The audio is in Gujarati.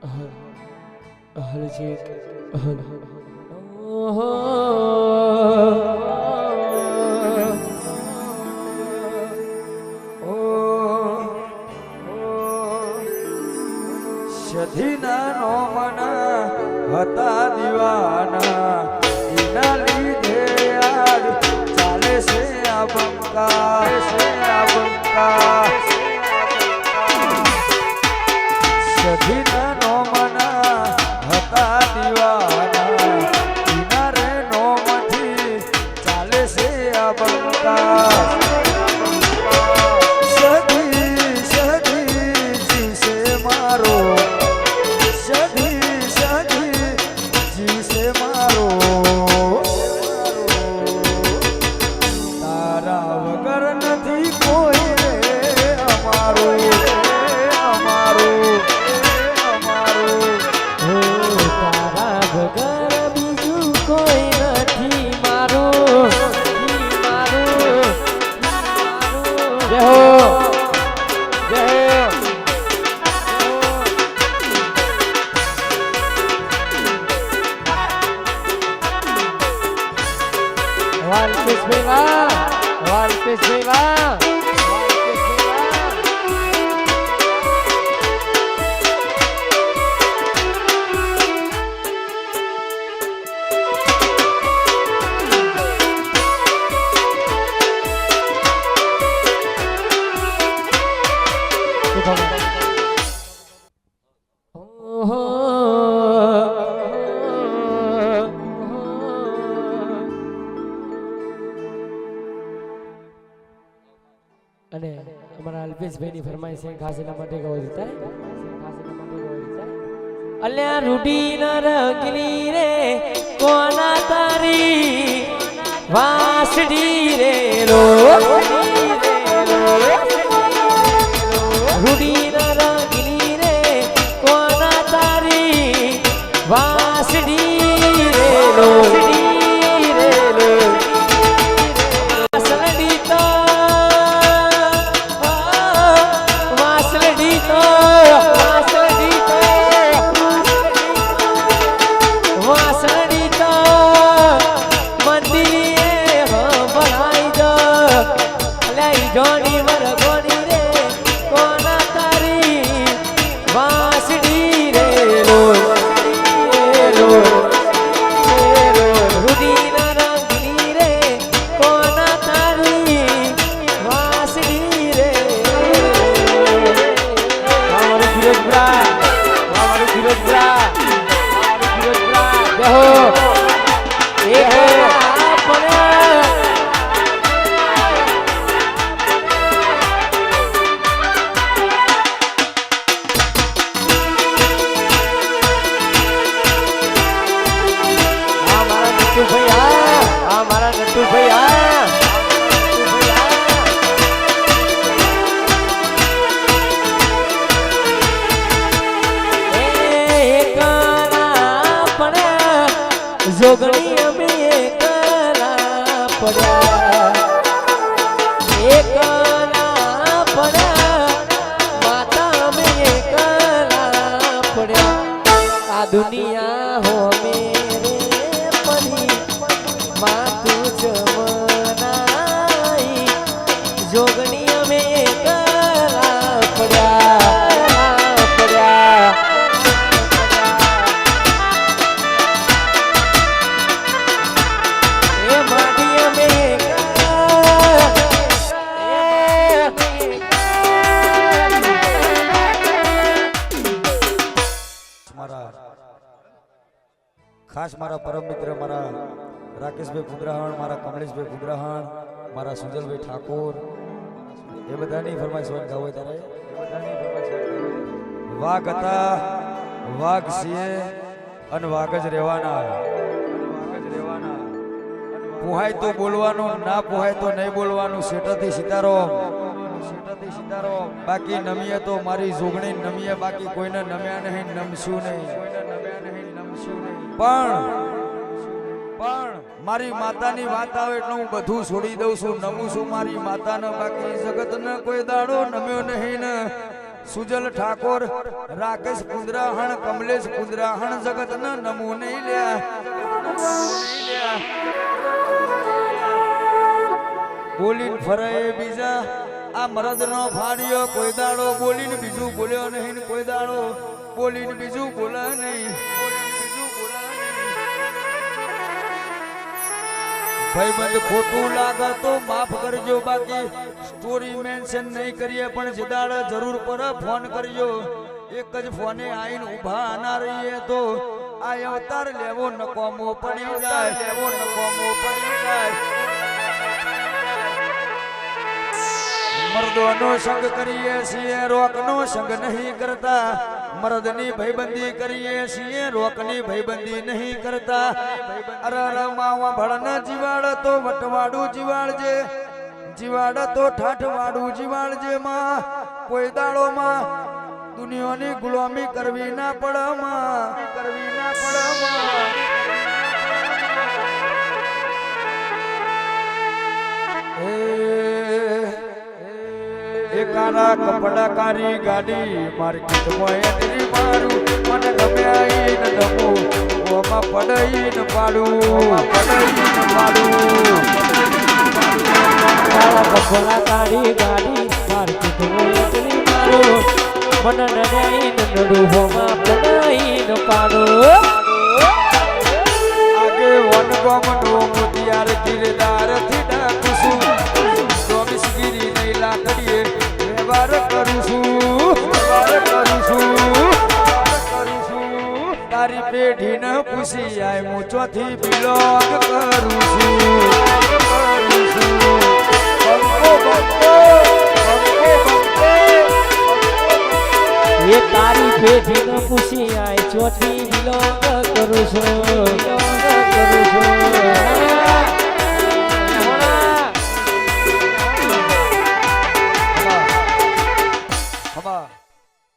હલજીત હલ ઓહો સધીના નો મના હતા દીવાના એના લીધે આજ ચાલે છે આ બંકા છે આ વાલકેશ ભાઈ વાહ વાલકેશ અલ્પેશભાઈની ફરમાઈશ છે ખાસ એના માટે ગવો છે અલ્યા રૂડી ન રગલી રે, કોના તારી વાસડી રે રો. Oh. જોગણી અમે કરા પડ્યા. ખાસ મારા પરમ મિત્ર, મારા રાકેશભાઈ કુંદરાહણ મારા કમલેશભાઈ કુંદરાહણ મારા સુજલભાઈ ઠાકોર, એ બધાની ફરમાઈશ વાત ગાવ હોય ગાવ. વાઘ હતા, વાઘ છીએ અને વાઘ જ રહેવાના રહેવાના પોહાય તો બોલવાનું, ના પોહાય તો નહીં બોલવાનું સેટરથી સિતારો. સેટરથી સિતારો બાકી નમીએ તો મારી જોગણી નમીએ, બાકી કોઈને નમ્યા નહીં, નમશું નહીં કોઈને નમ્યા નહીં. પણ પણ મારી માતાની વાત આવે એટલે હું બધું છોડી દઉં છું નમું છું મારી માતાને. બાકી જગતને કોઈ દાડો નમ્યો નહીં ને. સુજલ ઠાકોર, રાકેશ કુંદરાહણ, કમલેશ કુંદરાહણ નમું નહીં લ્યા. બોલીન ફરે બીજા. આ મરદનો ફાડ્યો કોઈ દાડો બોલીને બીજું બોલ્યો નહીં ને કોઈ દાડો બોલીને બીજું બોલે નહીં. ભાઈબંધ ખોટું લાગે તો માફ કરજો બાકી. સ્ટોરી મેન્શન નહીં કરીએ પણ જીદાડ જરૂર પર ફોન કરજો. એક જ ફોને આઈને ઊભા ના રહીએ તો આ અવતાર લેવો નકોમો પડી જાય. લેવો નકોમો પડી જાય. મર્દોનો સંગ કરીએ છીએ રોકનો સંગ નહીં કરતા. મર્દની ભયબંધી કરીએ છીએ, રોકની ભયબંધી નહીં કરતા. અરે અરે માવા ભળના જીવાડ તો વટવાડું જીવાડજે જીવાડ તો ઠાઠવાડું જીવાડજે માં. કોઈ દાડો માં દુનિયાની ગુલામી કરવી ના પડમાં કરવી ના પડે કાળા કપડા કારી ગાડી માર્કેટમાં એન્ટ્રી મારું મને ગમે ન ગમું ઓમાં પડાઈને પાડું. પડાઈને પાડું. કારા કપડા કારી ગાડી માર્કેટ મોટલી મારો મન નડાઈને નડું. પડાઈ ન પાડો. તારી ન પૂછી આય હું ચોથી બિલોંગ કરું છું. એ તારી પેઢીને પૂછી આય ચોથી બિલોંગ કરું છું.